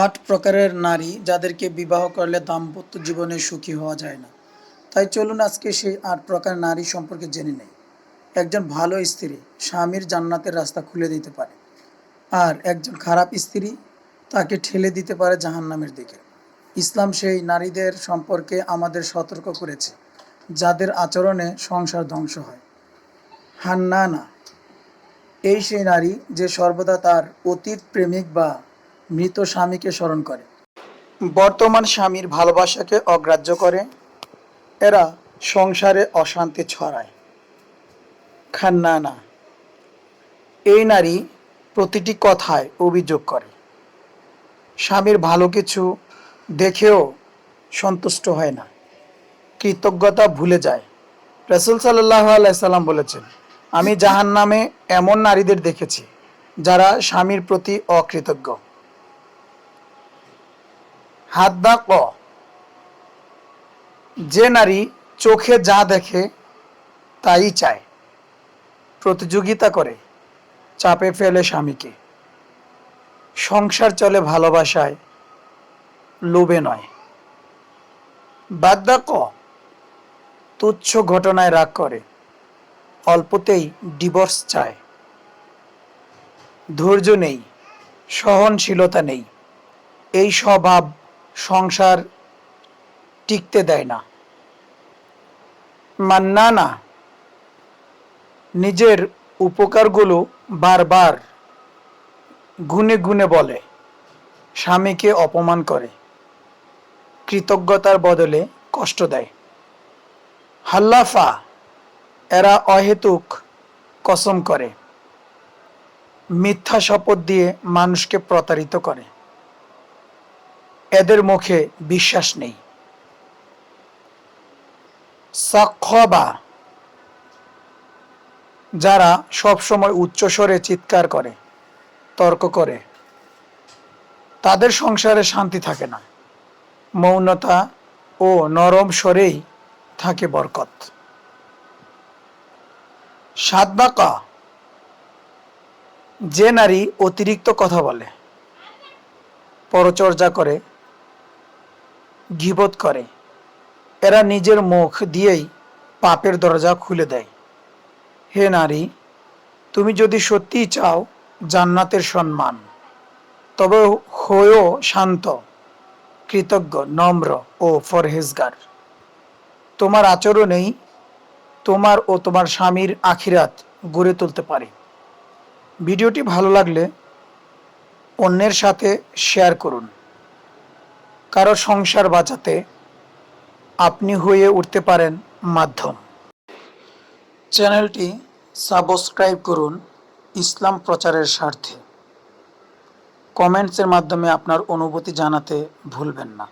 আট প্রকারের নারী যাদেরকে বিবাহ করলে দাম্পত্য জীবনে সুখী হওয়া যায় না। তাই চলুন আজকে সেই আট প্রকার নারী সম্পর্কে জেনে নেই। একজন ভালো স্ত্রী স্বামীর জান্নাতের রাস্তা খুলে দিতে পারে আর একজন খারাপ স্ত্রী তাকে ঠেলে দিতে পারে জাহান্নামের দিকে। ইসলাম সেই নারীদের সম্পর্কে আমাদের সতর্ক করেছে, যাদের আচরণে সংসার ধ্বংস হয়। হান্নানা, এই সেই নারী যে সর্বদা তার অতীত প্রেমিক বা মৃত স্বামীকে স্মরণ করে। বর্তমান স্বামীর ভালোবাসাকে অগ্রাহ্য করে। এরা সংসারে অশান্তি ছড়ায়। খান্নানা, এই নারী প্রতিটি কথায় অভিযোগ করে। স্বামীর ভালো কিছু দেখেও সন্তুষ্ট হয় না। কৃতজ্ঞতা ভুলে যায়। রসুল সাল্লাহ আলাইসাল্লাম বলেছেন, আমি জাহান নামে এমন নারীদের দেখেছি যারা স্বামীর প্রতি অকৃতজ্ঞ। হাত দা ক। যে নারী চোখে যা দেখে, তাই চায়। প্রতিযোগিতা করে, চাপে ফেলে স্বামীকে। সংসার চলে ভালোবাসায়, লোভে নয়। বাদ্যা ক। তুচ্ছ ঘটনায় রাগ করে, অল্পতেই ডিভোর্স চায়। ধৈর্য নেই, সহনশীলতা নেই। এই স্বভাব সংসার টিকতে দেয় না। মান্নানা নিজের উপকারগুলো বারবার গুনে গুনে বলে, স্বামীকে অপমান করে, কৃতজ্ঞতার বদলে কষ্ট দেয়। হাল্লাফা এরা অহেতুক কসম করে, মিথ্যা শপথ দিয়ে মানুষকে প্রতারিত করে। এদের মুখে বিশ্বাস নেই। সাক্ষবা যারা সবসময় উচ্চস্বরে চিৎকার করে, তর্ক করে, তাদের সংসারে শান্তি থাকে না। মৌনতা ও নরম স্বরেই থাকে বরকত। সাদবাকা, যে নারী অতিরিক্ত কথা বলে, পরচর্যা করে গিবত করে। এরা নিজের মুখ দিয়েই পাপের দরজা খুলে দেয়। হে নারী, তুমি যদি সত্যিই চাও জান্নাতের সম্মান, তবে হয়েও শান্ত, কৃতজ্ঞ, নম্র ও ফরহেজগার। তোমার আচরণেই তোমার ও তোমার স্বামীর আখিরাত গড়ে তুলতে পারে। ভিডিওটি ভালো লাগলে অন্যের সাথে শেয়ার করুন। কারও সংসার বাঁচাতে আপনি হয়ে উঠতে পারেন মাধ্যম। চ্যানেলটি সাবস্ক্রাইব করুন ইসলাম প্রচারের স্বার্থে। কমেন্টসের মাধ্যমে আপনার অনুভূতি জানাতে ভুলবেন না।